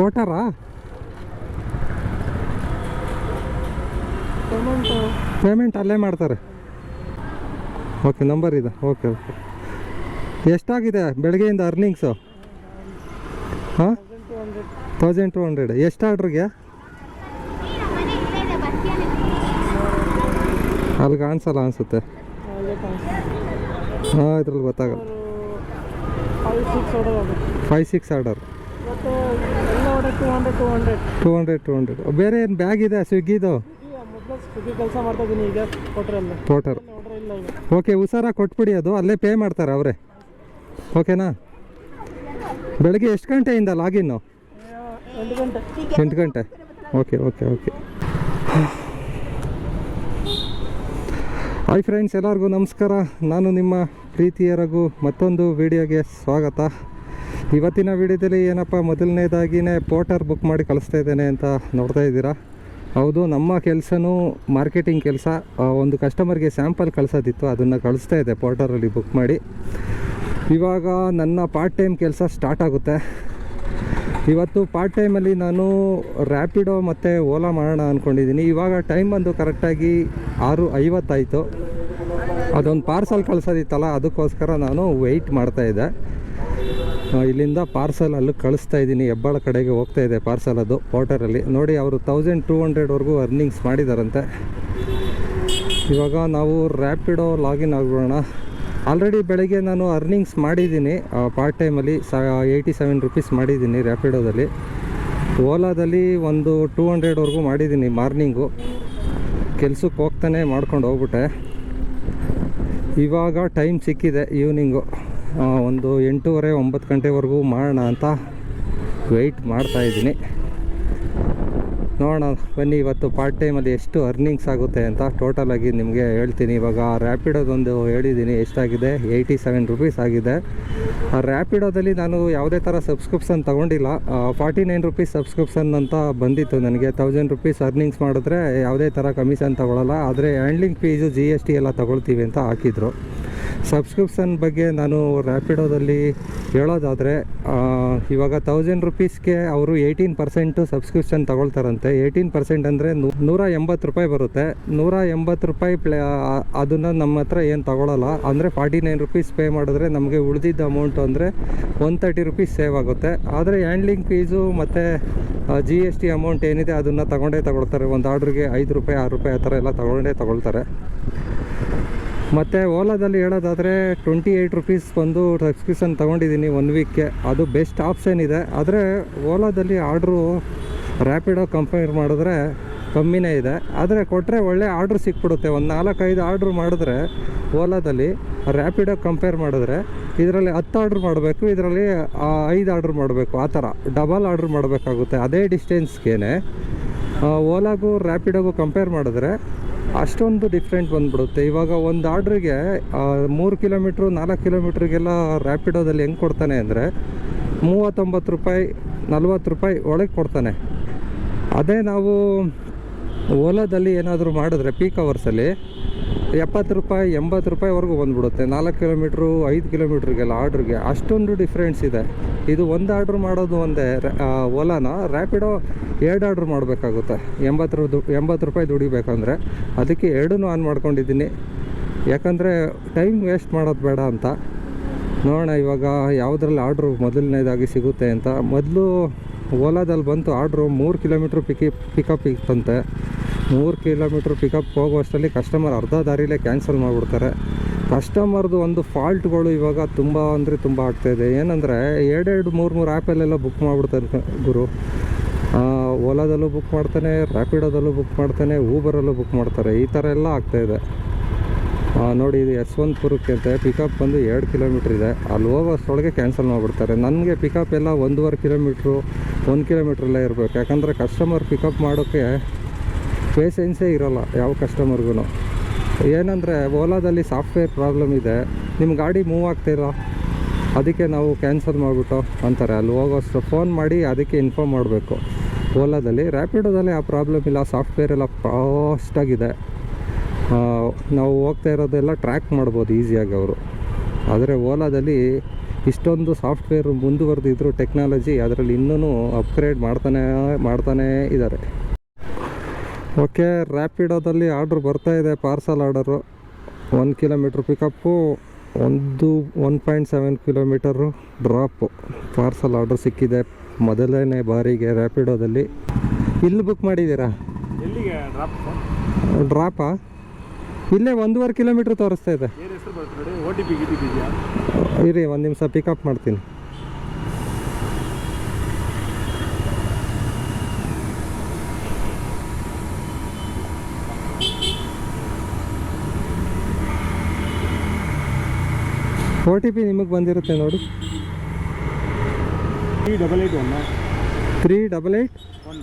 ಪೋಟರಾ payment. Payment ಅಲ್ಲೇ ಮಾಡ್ತಾರೆ. Okay number ಇದೆ. ಓಕೆ ಓಕೆ ಎಷ್ಟಾಗಿದೆ ಬೆಳಗ್ಗೆಯಿಂದ ಅರ್ನಿಂಗ್ಸು ಹಾಂ? ತೌಸಂಡ್ ಟು ಹಂಡ್ರೆಡ್ ಎಷ್ಟು ಆರ್ಡ್ರಿಗೆ? ಅಲ್ಲಿ ಕಾಣಿಸಲ್ಲ ಅನಿಸುತ್ತೆ. ಹಾಂ ಇದ್ರಲ್ಲಿ ಗೊತ್ತಾಗಲ್ಲ. Five six order two hundred two hundred ಬೇರೆ ಏನು ಬ್ಯಾಗ್ ಇದೆ ಸ್ವಿಗ್ಗಿದು ಕೆಲಸ ಮಾಡ್ತಾ ಇದ್ದೀನಿ ಈಗ ಈಗ. ಓಕೆ ಹುಷಾರ ಕೊಟ್ಬಿಡಿ ಅದು ಅಲ್ಲೇ ಪೇ ಮಾಡ್ತಾರೆ ಅವರೇ. ಓಕೆನಾ ಬೆಳಗ್ಗೆ ಎಷ್ಟು ಗಂಟೆಯಿಂದ ಲಾಗಿನ್ನು ಎಂಟು ಗಂಟೆ. Okay okay okay hi friends ಎಲ್ಲರಿಗೂ ನಮಸ್ಕಾರ. ನಾನು ನಿಮ್ಮ ಪ್ರೀತಿಯರಿಗೂ ರಘು. ಮತ್ತೊಂದು ವಿಡಿಯೋಗೆ ಸ್ವಾಗತ. ಇವತ್ತಿನ ವಿಡಿಯೋದಲ್ಲಿ ಏನಪ್ಪ ಮೊದಲನೇದಾಗಿನೇ ಪೋರ್ಟರ್ ಬುಕ್ ಮಾಡಿ ಕಳಿಸ್ತಾ ಇದ್ದೇನೆ ಅಂತ ನೋಡ್ತಾ ಇದ್ದೀರಾ? ಹೌದು, ನಮ್ಮ ಕೆಲಸನೂ ಮಾರ್ಕೆಟಿಂಗ್ ಕೆಲಸ. ಒಂದು ಕಸ್ಟಮರ್ಗೆ ಸ್ಯಾಂಪಲ್ ಕಳಿಸೋದಿತ್ತು, ಅದನ್ನು ಕಳಿಸ್ತಾ ಇದೆ ಪೋರ್ಟರಲ್ಲಿ ಬುಕ್ ಮಾಡಿ. ಇವಾಗ ನನ್ನ ಪಾರ್ಟ್ ಟೈಮ್ ಕೆಲಸ ಸ್ಟಾರ್ಟ್ ಆಗುತ್ತೆ. ಇವತ್ತು ಪಾರ್ಟ್ ಟೈಮಲ್ಲಿ ನಾನು ರ್ಯಾಪಿಡೋ ಮತ್ತು ಓಲಾ ಮಾಡೋಣ ಅಂದ್ಕೊಂಡಿದ್ದೀನಿ ಇವಾಗ ಟೈಮ್ ಬಂದು ಕರೆಕ್ಟಾಗಿ ಆರು ಐವತ್ತಾಯಿತು. ಅದೊಂದು ಪಾರ್ಸಲ್ ಕಳಿಸೋದಿತ್ತಲ್ಲ, ಅದಕ್ಕೋಸ್ಕರ ನಾನು ವೆಯ್ಟ್ ಮಾಡ್ತಾಯಿದ್ದೆ ಇಲ್ಲಿಂದ ಪಾರ್ಸಲ್ ಅಲ್ಲಿ ಕಳಿಸ್ತಾ ಇದ್ದೀನಿ. ಹೆಬ್ಬಾಳ ಕಡೆಗೆ ಹೋಗ್ತಾ ಇದೆ ಪಾರ್ಸಲ್ ಅದು ಪೋರ್ಟರಲ್ಲಿ ನೋಡಿ, ಅವರು ತೌಸಂಡ್ ಟೂ ಹಂಡ್ರೆಡ್ವರೆಗೂ ಅರ್ನಿಂಗ್ಸ್ ಮಾಡಿದಾರಂತೆ. ಇವಾಗ ನಾವು ರ್ಯಾಪಿಡೋ ಲಾಗಿನ್ ಆಗೋಣ. ಆಲ್ರೆಡಿ ಬೆಳಗ್ಗೆ ನಾನು ಅರ್ನಿಂಗ್ಸ್ ಮಾಡಿದ್ದೀನಿ. ಪಾರ್ಟ್ ಟೈಮಲ್ಲಿ ಸ ಏಯ್ಟಿ ಸೆವೆನ್ ರುಪೀಸ್ ಮಾಡಿದ್ದೀನಿ ರ್ಯಾಪಿಡೋದಲ್ಲಿ ಓಲಾದಲ್ಲಿ ಒಂದು ಟೂ ಹಂಡ್ರೆಡ್ವರೆಗೂ ಮಾಡಿದ್ದೀನಿ ಮಾರ್ನಿಂಗು ಕೆಲ್ಸಕ್ಕೆ ಹೋಗ್ತಾನೆ ಮಾಡ್ಕೊಂಡು ಹೋಗ್ಬಿಟ್ಟೆ. ಇವಾಗ ಟೈಮ್ ಸಿಕ್ಕಿದೆ ಈವ್ನಿಂಗು ಒಂದು ಎಂಟೂವರೆ, ಒಂಬತ್ತು ಗಂಟೆವರೆಗೂ ಮಾಡೋಣ ಅಂತ ವೆಯ್ಟ್ ಮಾಡ್ತಾಯಿದ್ದೀನಿ ನೋಡೋಣ, ಬನ್ನಿ, ಇವತ್ತು ಪಾರ್ಟ್ ಟೈಮಲ್ಲಿ ಎಷ್ಟು ಅರ್ನಿಂಗ್ಸ್ ಆಗುತ್ತೆ ಅಂತ ಟೋಟಲಾಗಿ ನಿಮಗೆ ಹೇಳ್ತೀನಿ. ಇವಾಗ ರ್ಯಾಪಿಡೋದೊಂದು ಹೇಳಿದ್ದೀನಿ, ಎಷ್ಟಾಗಿದೆ? ಏಯ್ಟಿ ಸೆವೆನ್ ರುಪೀಸ್ ಆಗಿದೆ. ಆ ರ್ಯಾಪಿಡೋದಲ್ಲಿ ನಾನು ಯಾವುದೇ ಥರ ಸಬ್ಸ್ಕ್ರಿಪ್ಷನ್ ತೊಗೊಂಡಿಲ್ಲ. ಫಾರ್ಟಿ ನೈನ್ ರುಪೀಸ್ ಸಬ್ಸ್ಕ್ರಿಪ್ಷನ್ ಅಂತ ಬಂದಿತ್ತು ನನಗೆ. ತೌಸಂಡ್ ರುಪೀಸ್ ಅರ್ನಿಂಗ್ಸ್ ಮಾಡಿದ್ರೆ ಯಾವುದೇ ಥರ ಕಮಿಷನ್ ತೊಗೊಳಲ್ಲ. ಆದರೆ handling fees G S T ಎಲ್ಲ ತೊಗೊಳ್ತೀವಿ ಅಂತ ಹಾಕಿದ್ರು. ಸಬ್ಸ್ಕ್ರಿಪ್ಷನ್ ಬಗ್ಗೆ ನಾನು ರ್ಯಾಪಿಡೋದಲ್ಲಿ ಹೇಳೋದಾದರೆ ಇವಾಗ ತೌಸಂಡ್ ರುಪೀಸ್ಗೆ ಅವರು ಏಯ್ಟೀನ್ ಪರ್ಸೆಂಟು ಸಬ್ಸ್ಕ್ರಿಪ್ಷನ್ ತಗೊಳ್ತಾರಂತೆ. ಏಯ್ಟೀನ್ ಪರ್ಸೆಂಟ್ ಅಂದರೆ ನೂರ ಎಂಬತ್ತು ರೂಪಾಯಿ ಬರುತ್ತೆ. ನೂರ ಎಂಬತ್ತು ರೂಪಾಯಿ ಪ್ಲೇ ಅದನ್ನು ನಮ್ಮ ಹತ್ರ ಏನು ತಗೊಳ್ಳಲ್ಲ ಅಂದರೆ ಫಾರ್ಟಿ ನೈನ್ ರುಪೀಸ್ ಪೇ ಮಾಡಿದ್ರೆ ನಮಗೆ ಉಳಿದಿದ್ದ ಅಮೌಂಟು ಅಂದರೆ ಒನ್ ತರ್ಟಿ ರುಪೀಸ್ ಸೇವ್ ಆಗುತ್ತೆ. ಆದರೆ ಹ್ಯಾಂಡ್ಲಿಂಗ್ ಫೀಸು ಮತ್ತು ಜಿ ಎಸ್ ಟಿ ಅಮೌಂಟ್ ಏನಿದೆ ಅದನ್ನು ತಗೊಂಡೇ ತಗೊಳ್ತಾರೆ. ಒಂದು ಆರ್ಡ್ರಿಗೆ ಐದು ರೂಪಾಯಿ, ಆರು ರೂಪಾಯಿ ಆ ಥರ ಎಲ್ಲ ತಗೊಂಡೇ ತಗೊಳ್ತಾರೆ. ಮತ್ತು ಓಲಾದಲ್ಲಿ ಹೇಳೋದಾದರೆ ಟ್ವೆಂಟಿ ಏಯ್ಟ್ ರುಪೀಸ್ ಬಂದು ಸಬ್ಸ್ಕ್ರಿಪ್ಷನ್ ತೊಗೊಂಡಿದ್ದೀನಿ ಒನ್ ವೀಕ್ಗೆ ಅದು ಬೆಸ್ಟ್ ಆಪ್ಷನ್ ಇದೆ. ಆದರೆ ಓಲಾದಲ್ಲಿ ಆರ್ಡ್ರು ರ್ಯಾಪಿಡೋ ಕಂಪೇರ್ ಮಾಡಿದ್ರೆ ಕಮ್ಮಿನೇ ಇದೆ. ಆದರೆ ಕೊಟ್ಟರೆ ಒಳ್ಳೆ ಆರ್ಡ್ರ್ ಸಿಕ್ಬಿಡುತ್ತೆ. ಒಂದು ನಾಲ್ಕೈದು ಆರ್ಡ್ರ್ ಮಾಡಿದ್ರೆ ಓಲಾದಲ್ಲಿ ರ್ಯಾಪಿಡೋ ಕಂಪೇರ್ ಮಾಡಿದ್ರೆ ಇದರಲ್ಲಿ ಹತ್ತು ಆರ್ಡ್ರ್ ಮಾಡಬೇಕು, ಇದರಲ್ಲಿ ಐದು ಆರ್ಡ್ರ್ ಮಾಡಬೇಕು. ಆ ಥರ ಡಬಲ್ ಆರ್ಡ್ರ್ ಮಾಡಬೇಕಾಗುತ್ತೆ. ಅದೇ ಡಿಸ್ಟೆನ್ಸ್ಗೇನೆ ಓಲಾಗೂ ರ್ಯಾಪಿಡೋಗೂ ಕಂಪೇರ್ ಮಾಡಿದ್ರೆ ಅಷ್ಟೊಂದು ಡಿಫ್ರೆಂಟ್ ಬಂದ್ಬಿಡುತ್ತೆ. ಇವಾಗ ಒಂದು ಆರ್ಡ್ರಿಗೆ ಮೂರು ಕಿಲೋಮೀಟ್ರು ನಾಲ್ಕು ಕಿಲೋಮೀಟ್ರಿಗೆಲ್ಲ ರ್ಯಾಪಿಡೋದಲ್ಲಿ ಹೆಂಗೆ ಕೊಡ್ತಾನೆ ಅಂದರೆ ಮೂವತ್ತೊಂಬತ್ತು ರೂಪಾಯಿ, ನಲ್ವತ್ತು ರೂಪಾಯಿ ಒಳಗೆ ಕೊಡ್ತಾನೆ. ಅದೇ ನಾವು ಓಲಾದಲ್ಲಿ ಏನಾದರೂ ಮಾಡಿದ್ರೆ ಪೀಕ್ ಅವರ್ಸಲ್ಲಿ ಎಪ್ಪತ್ತು ರೂಪಾಯಿ, ಎಂಬತ್ತು ರೂಪಾಯಿವರೆಗೂ ಬಂದುಬಿಡುತ್ತೆ. ನಾಲ್ಕು ಕಿಲೋಮೀಟ್ರು, ಐದು ಕಿಲೋಮೀಟ್ರಿಗೆಲ್ಲ ಆರ್ಡ್ರಿಗೆ ಅಷ್ಟೊಂದು ಡಿಫ್ರೆನ್ಸ್ ಇದೆ. ಇದು ಒಂದು ಆರ್ಡ್ರ್ ಮಾಡೋದು ಒಂದೇ ಓಲಾನ ರ್ಯಾಪಿಡೋ ಎರಡು ಆರ್ಡ್ರ್ ಮಾಡಬೇಕಾಗುತ್ತೆ. ಎಂಬತ್ತು ದು- ಎಂಬತ್ತು ರೂಪಾಯಿ ದುಡಿಬೇಕಂದ್ರೆ ಅದಕ್ಕೆ ಎರಡೂ ಆನ್ ಮಾಡ್ಕೊಂಡಿದ್ದೀನಿ. ಯಾಕಂದರೆ ಟೈಮ್ ವೇಸ್ಟ್ ಮಾಡೋದು ಬೇಡ ಅಂತ. ನೋಡೋಣ ಇವಾಗ ಯಾವುದ್ರಲ್ಲಿ ಆರ್ಡ್ರು ಮೊದಲನೇದಾಗಿ ಸಿಗುತ್ತೆ ಅಂತ. ಮೊದಲು ಓಲಾದಲ್ಲಿ ಬಂತು, ಆರ್ಡ್ರು ಮೂರು ಕಿಲೋಮೀಟ್ರ್ ಪಿಕಿ ಪಿಕಪ್ ಇತ್ತಂತೆ ಮೂರು ಕಿಲೋಮೀಟ್ರ್ ಪಿಕಪ್ ಹೋಗುವಷ್ಟರಲ್ಲಿ ಕಸ್ಟಮರ್ ಅರ್ಧ ದಾರಿಲೇ ಕ್ಯಾನ್ಸಲ್ ಮಾಡಿಬಿಡ್ತಾರೆ. ಕಸ್ಟಮರ್ದು ಒಂದು ಫಾಲ್ಟ್ಗಳು ಇವಾಗ ತುಂಬ ಅಂದರೆ ತುಂಬ ಆಗ್ತಾಯಿದೆ ಏನಂದರೆ ಎರಡೆರಡು ಮೂರು ಮೂರು ಆ್ಯಪಲ್ಲೆಲ್ಲ ಬುಕ್ ಮಾಡಿಬಿಡ್ತಾರೆ ಗುರು. ಓಲಾದಲ್ಲೂ ಬುಕ್ ಮಾಡ್ತಾನೆ ರ್ಯಾಪಿಡೋದಲ್ಲೂ ಬುಕ್ ಮಾಡ್ತಾನೆ ಊಬರಲ್ಲೂ ಬುಕ್ ಮಾಡ್ತಾರೆ. ಈ ಥರ ಎಲ್ಲ ಆಗ್ತಾಯಿದೆ ನೋಡಿ, ಇದು ಯಶವಂತಪುರಕ್ಕೆ ಅಂತ ಪಿಕಪ್ ಬಂದು ಎರಡು ಕಿಲೋಮೀಟ್ರ್ ಇದೆ. ಅಲ್ಲಿ ಹೋಗೋಷ್ಟೊಳಗೆ ಕ್ಯಾನ್ಸಲ್ ಮಾಡಿಬಿಡ್ತಾರೆ. ನನಗೆ ಪಿಕಪ್ ಎಲ್ಲ ಒಂದೂವರೆ ಕಿಲೋಮೀಟ್ರು, ಒಂದು ಕಿಲೋಮೀಟ್ರಲ್ಲೇ ಇರಬೇಕು. ಯಾಕಂದರೆ ಕಸ್ಟಮರ್ ಪಿಕಪ್ ಮಾಡೋಕ್ಕೆ ಪೇಷೆನ್ಸೇ ಇರೋಲ್ಲ ಯಾವ ಕಸ್ಟಮರ್ಗೂ ಏನಂದರೆ, ಓಲಾದಲ್ಲಿ ಸಾಫ್ಟ್ವೇರ್ ಪ್ರಾಬ್ಲಮ್ ಇದೆ. ನಿಮ್ಮ ಗಾಡಿ ಮೂವ್ ಆಗ್ತಿಲ್ಲ. ಅದಕ್ಕೆ ನಾವು ಕ್ಯಾನ್ಸಲ್ ಮಾಡಿಬಿಟ್ಟು ಅಂತಾರೆ. ಅಲ್ಲಿ ಹೋಗೋಷ್ಟು ಫೋನ್ ಮಾಡಿ ಅದಕ್ಕೆ ಇನ್ಫಾರ್ಮ್ ಮಾಡಬೇಕು. ಓಲಾದಲ್ಲಿ ರ್ಯಾಪಿಡೋದಲ್ಲಿ ಆ ಪ್ರಾಬ್ಲಮ್ ಇಲ್ಲ. ಸಾಫ್ಟ್ವೇರ್ ಎಲ್ಲ ಫಾಸ್ಟಾಗಿದೆ ನಾವು ಹೋಗ್ತಾ ಇರೋದೆಲ್ಲ ಟ್ರ್ಯಾಕ್ ಮಾಡ್ಬೋದು ಈಸಿಯಾಗಿ ಅವರು. ಆದರೆ ಓಲಾದಲ್ಲಿ ಇಷ್ಟೊಂದು ಸಾಫ್ಟ್ವೇರ್ ಮುಂದುವರೆದಿದ್ರು ಟೆಕ್ನಾಲಜಿ ಅದರಲ್ಲಿ ಇನ್ನೂ ಅಪ್ಗ್ರೇಡ್ ಮಾಡ್ತಾನೆ, ಮಾಡ್ತಾನೇ ಇದ್ದಾರೆ. ಓಕೆ ರ್ಯಾಪಿಡೋದಲ್ಲಿ ಆರ್ಡ್ರ್ ಬರ್ತಾ ಇದೆ parcel order. One kilometre pickup ಒಂದು one point seven kilometre drop. Parcel order ಸಿಕ್ಕಿದೆ ಮೊದಲನೇ ಬಾರಿಗೆ ರ್ಯಾಪಿಡೋದಲ್ಲಿ ಇಲ್ಲಿ ಬುಕ್ ಮಾಡಿದ್ದೀರಾ? ಡ್ರಾಪ್? ಇಲ್ಲೇ ಒಂದೂವರೆ ಕಿಲೋಮೀಟ್ರ್ ತೋರಿಸ್ತಾ ಇದೆ. ಇರಿ ಒಂದು ನಿಮಿಷ ಪಿಕಪ್ ಮಾಡ್ತೀನಿ. ಓ ಟಿ ಪಿ ನಿಮಗೆ ಬಂದಿರುತ್ತೆ ನೋಡಿ. Three double eight one three double eight one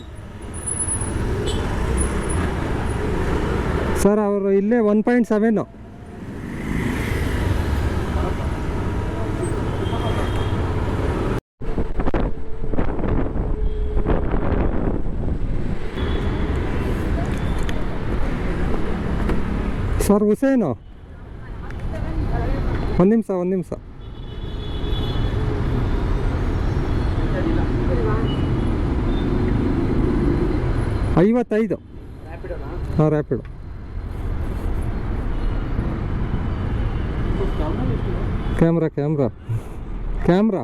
sir ಅವರು ಇಲ್ಲೇ one point seven sir Hussain? ಒಂದು ನಿಮಿಷ ಒಂದು ನಿಮಿಷ. ಐವತ್ತೈದು. ಹಾಂ ರ್ಯಾಪಿಡು ಕ್ಯಾಮ್ರಾ ಕ್ಯಾಮ್ರಾ. ಕ್ಯಾಮ್ರಾ.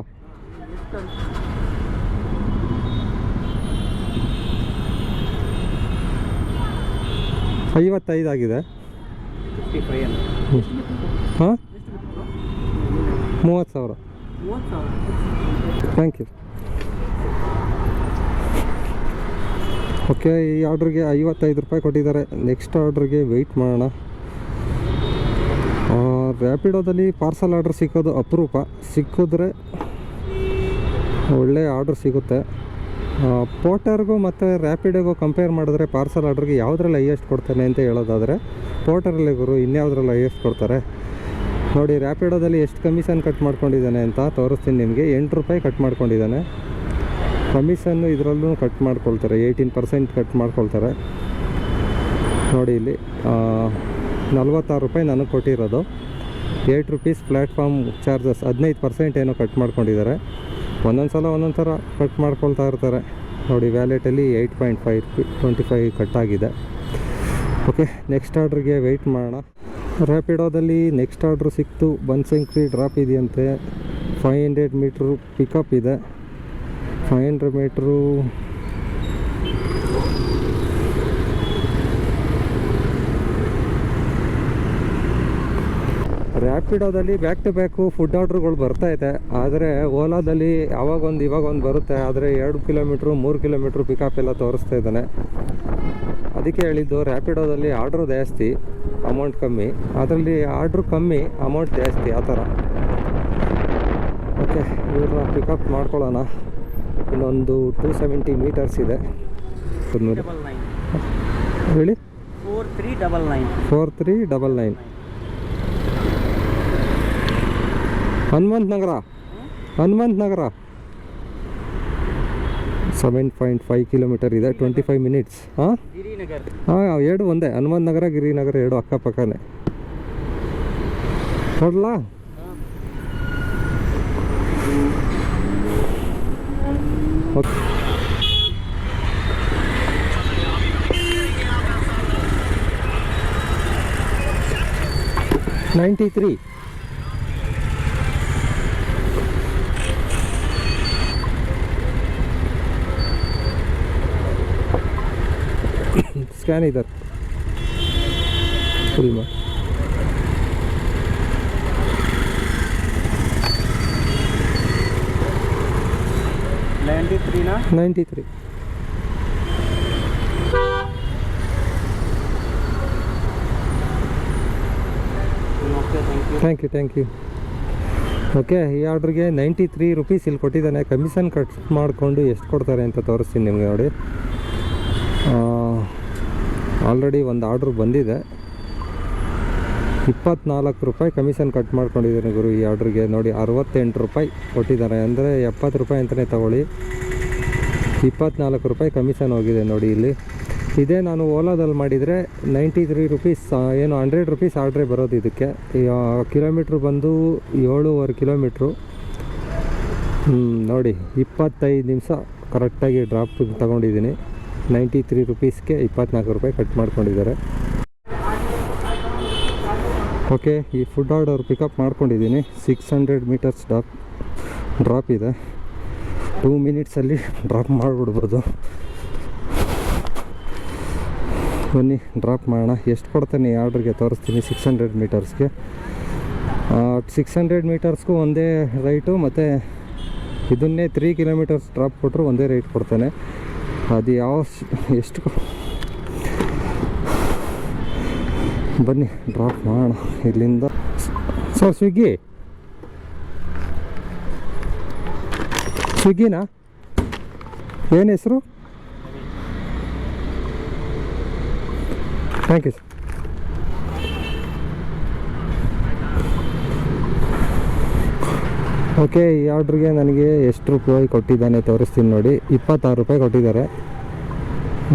ಐವತ್ತೈದು ಆಗಿದೆ. ಹಾಂ? ಮೂವತ್ತು ಸಾವಿರ. ಥ್ಯಾಂಕ್ ಯು ಓಕೆ ಈ ಆರ್ಡ್ರಿಗೆ ಐವತ್ತೈದು ರೂಪಾಯಿ ಕೊಟ್ಟಿದ್ದಾರೆ. ನೆಕ್ಸ್ಟ್ ಆರ್ಡ್ರಿಗೆ ವೆಯ್ಟ್ ಮಾಡೋಣ. ರ್ಯಾಪಿಡೋದಲ್ಲಿ ಪಾರ್ಸಲ್ ಆರ್ಡ್ರ್ ಸಿಕ್ಕೋದು ಅಪರೂಪ. ಸಿಕ್ಕಿದ್ರೆ ಒಳ್ಳೆ ಆರ್ಡ್ರ್ ಸಿಗುತ್ತೆ. ಪೋಟರ್ಗೂ ಮತ್ತು ರ್ಯಾಪಿಡೋಗೂ ಕಂಪೇರ್ ಮಾಡಿದ್ರೆ ಪಾರ್ಸಲ್ ಆರ್ಡ್ರಿಗೆ ಯಾವುದ್ರಲ್ಲಿ ಹೈಯೆಸ್ಟ್ ಕೊಡ್ತಾನೆ ಅಂತ ಹೇಳೋದಾದರೆ ಪೋಟರಲ್ಲಿ ಗುರು ಇನ್ಯಾವುದ್ರಲ್ಲಿ ಹೈಯೆಸ್ಟ್ ಕೊಡ್ತಾರೆ? ನೋಡಿ ರ್ಯಾಪಿಡೋದಲ್ಲಿ ಎಷ್ಟು ಕಮಿಷನ್ ಕಟ್ ಮಾಡ್ಕೊಂಡಿದ್ದಾನೆ ಅಂತ ತೋರಿಸ್ತೀನಿ ನಿಮಗೆ. ಎಂಟು ರೂಪಾಯಿ ಕಟ್ ಮಾಡ್ಕೊಂಡಿದ್ದಾನೆ. ಕಮಿಷನ್ನು ಇದರಲ್ಲೂ ಕಟ್ ಮಾಡ್ಕೊಳ್ತಾರೆ. ಏಯ್ಟೀನ್ ಪರ್ಸೆಂಟ್ ಕಟ್ ಮಾಡ್ಕೊಳ್ತಾರೆ. ನೋಡಿ ಇಲ್ಲಿ ನಲ್ವತ್ತಾರು ರೂಪಾಯಿ ನನಗೆ ಕೊಟ್ಟಿರೋದು. ಏಯ್ಟ್ ರುಪೀಸ್ ಪ್ಲ್ಯಾಟ್ಫಾರ್ಮ್ ಚಾರ್ಜಸ್ ಹದಿನೈದು ಪರ್ಸೆಂಟ್ ಏನೋ ಕಟ್ ಮಾಡ್ಕೊಂಡಿದ್ದಾರೆ. ಒಂದೊಂದು ಸಲ ಒಂದೊಂದು ಥರ ಕಟ್ ಮಾಡ್ಕೊಳ್ತಾ ಇರ್ತಾರೆ. ನೋಡಿ ವ್ಯಾಲೆಟಲ್ಲಿ eight point five twenty five cut ಆಗಿದೆ. ಓಕೆ ನೆಕ್ಸ್ಟ್ ಆರ್ಡ್ರಿಗೆ ವೆಯ್ಟ್ ಮಾಡೋಣ. ರ್ಯಾಪಿಡೋದಲ್ಲಿ ನೆಕ್ಸ್ಟ್ ಆರ್ಡ್ರ್ ಸಿಕ್ತು. ಬನ್ಸಂಕ್ರಿ ಡ್ರಾಪ್ ಇದೆಯಂತೆ. ಫೈವ್ ಹಂಡ್ರೆಡ್ ಮೀಟ್ರು ಪಿಕಪ್ ಇದೆ. ಫೈವ್ ಹಂಡ್ರೆಡ್ ಮೀಟ್ರು ರ್ಯಾಪಿಡೋದಲ್ಲಿ ಬ್ಯಾಕ್ ಟು ಬ್ಯಾಕು ಫುಡ್ ಆರ್ಡ್ರ್ಗಳು ಬರ್ತಾ ಇದೆ. ಆದರೆ ಓಲಾದಲ್ಲಿ ಯಾವಾಗೊಂದು ಇವಾಗೊಂದು ಬರುತ್ತೆ. ಆದರೆ ಎರಡು ಕಿಲೋಮೀಟ್ರು, ಮೂರು ಕಿಲೋಮೀಟ್ರು ಪಿಕಪ್ ಎಲ್ಲ ತೋರಿಸ್ತಾ ಇದ್ದಾನೆ. ಅದಕ್ಕೆ ಹೇಳಿದ್ದು ರ್ಯಾಪಿಡೋದಲ್ಲಿ ಆರ್ಡ್ರ್ ಜಾಸ್ತಿ ಅಮೌಂಟ್ ಕಮ್ಮಿ. ಅದರಲ್ಲಿ ಆರ್ಡ್ರ್ ಕಮ್ಮಿ ಅಮೌಂಟ್ ಜಾಸ್ತಿ ಆ ಥರ. ಓಕೆ ಇವ್ರನ್ನ ಪಿಕಪ್ ಮಾಡ್ಕೊಳ್ಳೋಣ. ಇನ್ನೊಂದು ಟೂ ಸೆವೆಂಟಿ ಮೀಟರ್ಸ್ ಇದೆ. ಹೇಳಿ? Four three double nine four three double nine Hanumanth Nagar Hanumanth Nagar seven point five kilometre ಇದೆ ಟ್ವೆಂಟಿ ಫೈವ್ ಮಿನಿಟ್ಸ್ ಹಾಂ? ಹಾಂ ಎರಡು ಒಂದೇ. ಹನುಮಂತ ನಗರ ಗಿರಿನಗರ ಎರಡು ಅಕ್ಕಪಕ್ಕನೇ ನೋಡ್ಲಾ ಓಕೆ. ನೈಂಟಿ ತ್ರೀ ಸ್ಕ್ಯಾನ್ ಇದೆ ಫುಲ್ ಮಾಡಿ ninety ತ್ರೀನಾ ninety three thank you thank you thank you okay ಈ ಆರ್ಡ್ರಿಗೆ ನೈಂಟಿ ತ್ರೀ ರುಪೀಸ್ ಇಲ್ಲಿ ಕೊಟ್ಟಿದ್ದಾನೆ. ಕಮಿಷನ್ ಕಟ್ ಮಾಡಿಕೊಂಡು ಎಷ್ಟು ಕೊಡ್ತಾರೆ ಅಂತ ತೋರಿಸ್ತೀನಿ ನಿಮಗೆ ನೋಡಿ. ಆಲ್ರೆಡಿ ಒಂದು ಆರ್ಡ್ರ್ ಬಂದಿದೆ. ಇಪ್ಪತ್ನಾಲ್ಕು ರೂಪಾಯಿ ಕಮಿಷನ್ ಕಟ್ ಮಾಡ್ಕೊಂಡಿದ್ದೀನಿ ಗುರು ಈ ಆರ್ಡ್ರಿಗೆ ನೋಡಿ, ಅರವತ್ತೆಂಟು ರೂಪಾಯಿ ಕೊಟ್ಟಿದ್ದಾರೆ. ಅಂದರೆ ಎಪ್ಪತ್ತು ರೂಪಾಯಿ ಅಂತಲೇ ತಗೊಳ್ಳಿ. ಇಪ್ಪತ್ನಾಲ್ಕು ರೂಪಾಯಿ ಕಮಿಷನ್ ಹೋಗಿದೆ ನೋಡಿ ಇಲ್ಲಿ. ಇದೇ ನಾನು ಓಲಾದಲ್ಲಿ ಮಾಡಿದರೆ ನೈಂಟಿ ತ್ರೀ ರುಪೀಸ್ ಏನು ಹಂಡ್ರೆಡ್ ರುಪೀಸ್ ಆರ್ಡ್ರೇ ಬರೋದು ಇದಕ್ಕೆ. ಕಿಲೋಮೀಟ್ರ್ ಬಂದು ಏಳೂವರೆ ಕಿಲೋಮೀಟ್ರು ನೋಡಿ, ಇಪ್ಪತ್ತೈದು ನಿಮಿಷ ಕರೆಕ್ಟಾಗಿ ಡ್ರಾಪ್ ತಗೊಂಡಿದ್ದೀನಿ. ನೈಂಟಿ ತ್ರೀ ರುಪೀಸ್ಗೆ ಇಪ್ಪತ್ನಾಲ್ಕು ರೂಪಾಯಿ ಕಟ್ ಮಾಡ್ಕೊಂಡಿದ್ದಾರೆ. ಓಕೆ, ಈ ಫುಡ್ ಆರ್ಡರ್ ಪಿಕಪ್ ಮಾಡ್ಕೊಂಡಿದ್ದೀನಿ. Six hundred metres drop drop ಇದೆ. ಟೂ ಮಿನಿಟ್ಸಲ್ಲಿ ಡ್ರಾಪ್ ಮಾಡಿಬಿಡ್ಬೋದು. ಬನ್ನಿ ಡ್ರಾಪ್ ಮಾಡೋಣ. ಎಷ್ಟು ಕೊಡ್ತೇನೆ ಈ ಆರ್ಡ್ರಿಗೆ ತೋರಿಸ್ತೀನಿ ಸಿಕ್ಸ್ ಹಂಡ್ರೆಡ್ ಮೀಟರ್ಸ್ಗೆ ಸಿಕ್ಸ್ ಹಂಡ್ರೆಡ್ ಮೀಟರ್ಸ್ಗೂ ಒಂದೇ ರೈಟು ಮತ್ತು ಇದನ್ನೇ ತ್ರೀ ಕಿಲೋಮೀಟರ್ಸ್ ಡ್ರಾಪ್ ಕೊಟ್ಟರು ಒಂದೇ ರೇಟ್ ಕೊಡ್ತಾನೆ. ಅದು ಯಾವ ಎಷ್ಟು? ಬನ್ನಿ ಡ್ರಾಪ್ ಮಾಡೋಣ ಇಲ್ಲಿಂದ. ಸರ್ ಸ್ವಿಗ್ಗಿ ಸ್ವಿಗ್ಗಿನಾ ಏನು ಹೆಸರು? ಥ್ಯಾಂಕ್ ಯು ಸರ್ ಓಕೆ, ಈ ಆರ್ಡ್ರಿಗೆ ನನಗೆ ಎಷ್ಟು ರೂಪಾಯಿ ಕೊಟ್ಟಿದ್ದಾನೆ ತೋರಿಸ್ತೀನಿ ನೋಡಿ. ಇಪ್ಪತ್ತಾರು ರೂಪಾಯಿ ಕೊಟ್ಟಿದ್ದಾರೆ.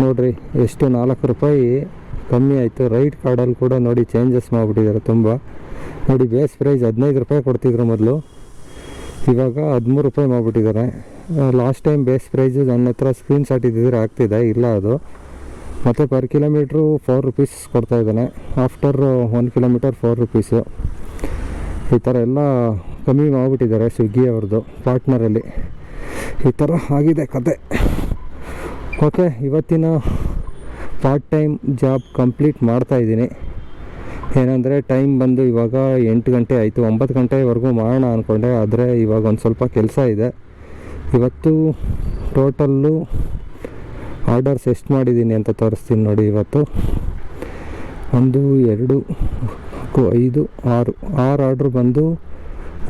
ನೋಡ್ರಿ, ಎಷ್ಟು ನಾಲ್ಕು ರೂಪಾಯಿ ಕಮ್ಮಿ ಆಯಿತು. ರೈಟ್ ಕಾರ್ಡಲ್ಲಿ ಕೂಡ ನೋಡಿ ಚೇಂಜಸ್ ಮಾಡಿಬಿಟ್ಟಿದ್ದಾರೆ ತುಂಬ. ನೋಡಿ ಬೇಸ್ ಪ್ರೈಸ್ ಹದಿನೈದು ರೂಪಾಯಿ ಕೊಡ್ತಿದ್ರು ಮೊದಲು. ಇವಾಗ ಹದಿಮೂರು ರೂಪಾಯಿ ಮಾಡಿಬಿಟ್ಟಿದ್ದಾರೆ. ಲಾಸ್ಟ್ ಟೈಮ್ ಬೇಸ್ ಪ್ರೈಸು ನನ್ನ ಹತ್ರ ಸ್ಕ್ರೀನ್ ಶಾಟ್ ಇದ್ದಿದ್ರೆ ಆಗ್ತಿದೆ, ಇಲ್ಲ ಅದು. ಮತ್ತು ಪರ್ ಕಿಲೋಮೀಟ್ರು ಫೋರ್ ರುಪೀಸ್ ಕೊಡ್ತಾ ಇದ್ದಾನೆ. After one kilometre four rupees ಈ ಥರ ಎಲ್ಲ ಕಮ್ಮಿ ಮಾಡಿಬಿಟ್ಟಿದ್ದಾರೆ ಸ್ವಿಗ್ಗಿ ಅವ್ರದ್ದು ಪಾರ್ಟ್ನರಲ್ಲಿ ಈ ಥರ ಆಗಿದೆ ಕತೆ. ಓಕೆ ಇವತ್ತಿನ ಪಾರ್ಟ್ ಟೈಮ್ ಜಾಬ್ ಕಂಪ್ಲೀಟ್ ಮಾಡ್ತಾ ಇದ್ದೀನಿ. ಏನಂದರೆ ಟೈಮ್ ಬಂದು ಇವಾಗ ಎಂಟು ಗಂಟೆ ಆಯಿತು, ಒಂಬತ್ತು ಗಂಟೆವರೆಗೂ ಮಾಡೋಣ ಅಂದ್ಕೊಂಡೆ ಆದರೆ ಇವಾಗ ಒಂದು ಸ್ವಲ್ಪ ಕೆಲಸ ಇದೆ. ಇವತ್ತು ಟೋಟಲ್ಲು ಆರ್ಡರ್ಸ್ ಎಷ್ಟು ಮಾಡಿದ್ದೀನಿ ಅಂತ ತೋರಿಸ್ತೀನಿ ನೋಡಿ ಇವತ್ತು. ಒಂದು, ಎರಡು, ಐದು, ಆರು ಆರು ಆರ್ಡ್ರ್ ಬಂದು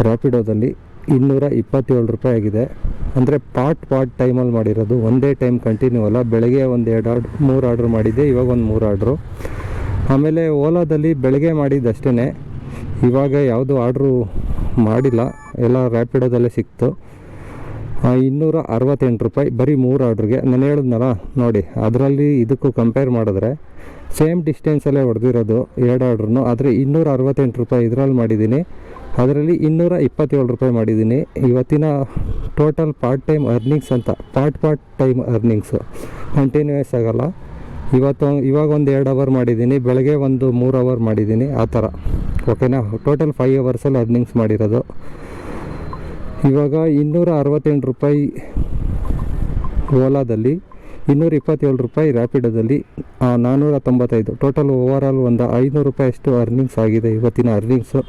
ರ್ಯಾಪಿಡೋದಲ್ಲಿ ಇನ್ನೂರ ಇಪ್ಪತ್ತೇಳು ರೂಪಾಯಿ ಆಗಿದೆ. ಅಂದರೆ ಪಾರ್ಟ್ ಪಾರ್ಟ್ ಟೈಮಲ್ಲಿ ಮಾಡಿರೋದು ಒಂದೇ ಟೈಮ್ ಕಂಟಿನ್ಯೂ ಅಲ್ಲ. ಬೆಳಗ್ಗೆ ಒಂದು ಎರಡು ಆರ್ಡ್ರ್ ಮೂರು ಆರ್ಡ್ರ್ ಮಾಡಿದ್ದೆ, ಇವಾಗ ಒಂದು ಮೂರು ಆರ್ಡ್ರು. ಆಮೇಲೆ ಓಲಾದಲ್ಲಿ ಬೆಳಗ್ಗೆ ಮಾಡಿದ್ದಷ್ಟೇ ಇವಾಗ ಯಾವುದು ಆರ್ಡ್ರು ಮಾಡಿಲ್ಲ. ಎಲ್ಲ ರ್ಯಾಪಿಡೋದಲ್ಲೇ ಸಿಕ್ತು. ಇನ್ನೂರ ಅರವತ್ತೆಂಟು ರೂಪಾಯಿ ಬರೀ ಮೂರು ಆರ್ಡ್ರಿಗೆ. ನಾನು ಹೇಳಿದ್ನಲ್ಲ, ನೋಡಿ, ಅದರಲ್ಲಿ ಇದಕ್ಕೂ ಕಂಪೇರ್ ಮಾಡಿದ್ರೆ ಸೇಮ್ ಡಿಸ್ಟೆನ್ಸಲ್ಲೇ ಹೊಡೆದಿರೋದು ಎರಡು ಆರ್ಡ್ರೂ ಆದರೆ ಇನ್ನೂರ ಅರವತ್ತೆಂಟು ರೂಪಾಯಿ ಇದರಲ್ಲಿ ಮಾಡಿದ್ದೀನಿ. ಅದರಲ್ಲಿ ಇನ್ನೂರ ಇಪ್ಪತ್ತೇಳು ರೂಪಾಯಿ ಮಾಡಿದ್ದೀನಿ. ಇವತ್ತಿನ ಟೋಟಲ್ ಪಾರ್ಟ್ ಟೈಮ್ ಅರ್ನಿಂಗ್ಸ್ ಅಂತ part part time earnings continuous ಆಗೋಲ್ಲ. ಇವತ್ತು ಇವಾಗ ಒಂದು ಎರಡು ಅವರ್ ಮಾಡಿದ್ದೀನಿ, ಬೆಳಗ್ಗೆ ಒಂದು ಮೂರು ಅವರ್ ಮಾಡಿದ್ದೀನಿ, ಆ ಥರ. ಓಕೆನಾ ಟೋಟಲ್ ಫೈವ್ ಅವರ್ಸಲ್ಲಿ ಅರ್ನಿಂಗ್ಸ್ ಮಾಡಿರೋದು. ಇವಾಗ ಇನ್ನೂರ ಅರವತ್ತೆಂಟು ರೂಪಾಯಿ ಓಲಾದಲ್ಲಿ, ಇನ್ನೂರ ಇಪ್ಪತ್ತೇಳು ರೂಪಾಯಿ ರ್ಯಾಪಿಡೋದಲ್ಲಿ ನಾನ್ನೂರ ತೊಂಬತ್ತೈದು. ಟೋಟಲ್ ಓವರ್ ಆಲ್ ಒಂದು ಐನೂರು ರೂಪಾಯಿ ಅಷ್ಟು ಅರ್ನಿಂಗ್ಸ್ ಆಗಿದೆ ಇವತ್ತಿನ ಅರ್ನಿಂಗ್ಸು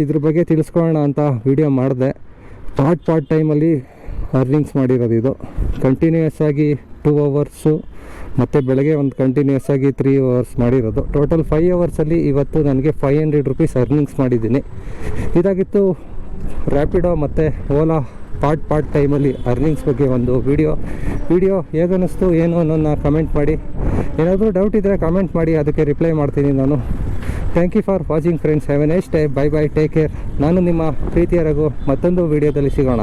ಇದ್ರ ಬಗ್ಗೆ ತಿಳಿಸ್ಕೊಳ್ಳೋಣ ಅಂತ ವಿಡಿಯೋ ಮಾಡಿದೆ. ಪಾರ್ಟ್ ಪಾರ್ಟ್ ಟೈಮಲ್ಲಿ ಅರ್ನಿಂಗ್ಸ್ ಮಾಡಿರೋದು ಇದು. ಕಂಟಿನ್ಯೂಯಸ್ ಆಗಿ ಟೂ ಅವರ್ಸು ಮತ್ತು ಬೆಳಗ್ಗೆ ಒಂದು ಕಂಟಿನ್ಯೂಯಸ್ ಆಗಿ ತ್ರೀ ಅವರ್ಸ್ ಮಾಡಿರೋದು. ಟೋಟಲ್ ಫೈವ್ ಅವರ್ಸಲ್ಲಿ ಇವತ್ತು ನನಗೆ ಫೈವ್ ಹಂಡ್ರೆಡ್ ರುಪೀಸ್ ಅರ್ನಿಂಗ್ಸ್ ಮಾಡಿದ್ದೀನಿ. ಇದಾಗಿತ್ತು ರ್ಯಾಪಿಡೋ ಮತ್ತು ಓಲಾ ಪಾರ್ಟ್ ಪಾರ್ಟ್ ಟೈಮಲ್ಲಿ ಅರ್ನಿಂಗ್ಸ್ ಬಗ್ಗೆ ಒಂದು ವಿಡಿಯೋ ವಿಡಿಯೋ ಹೇಗನ್ನಿಸ್ತು ಏನು ಅನ್ನೋನ್ನ ಕಮೆಂಟ್ ಮಾಡಿ. ಏನಾದರೂ ಡೌಟ್ ಇದ್ದರೆ ಕಮೆಂಟ್ ಮಾಡಿ, ಅದಕ್ಕೆ ರಿಪ್ಲೈ ಮಾಡ್ತೀನಿ ನಾನು. Thank you for watching friends have a nice bye bye take care ನಾನು ನಿಮ್ಮ ಪ್ರೀತಿಯ ಮತ್ತೊಂದು ವಿಡಿಯೋದಲ್ಲಿ ಸಿಗೋಣ.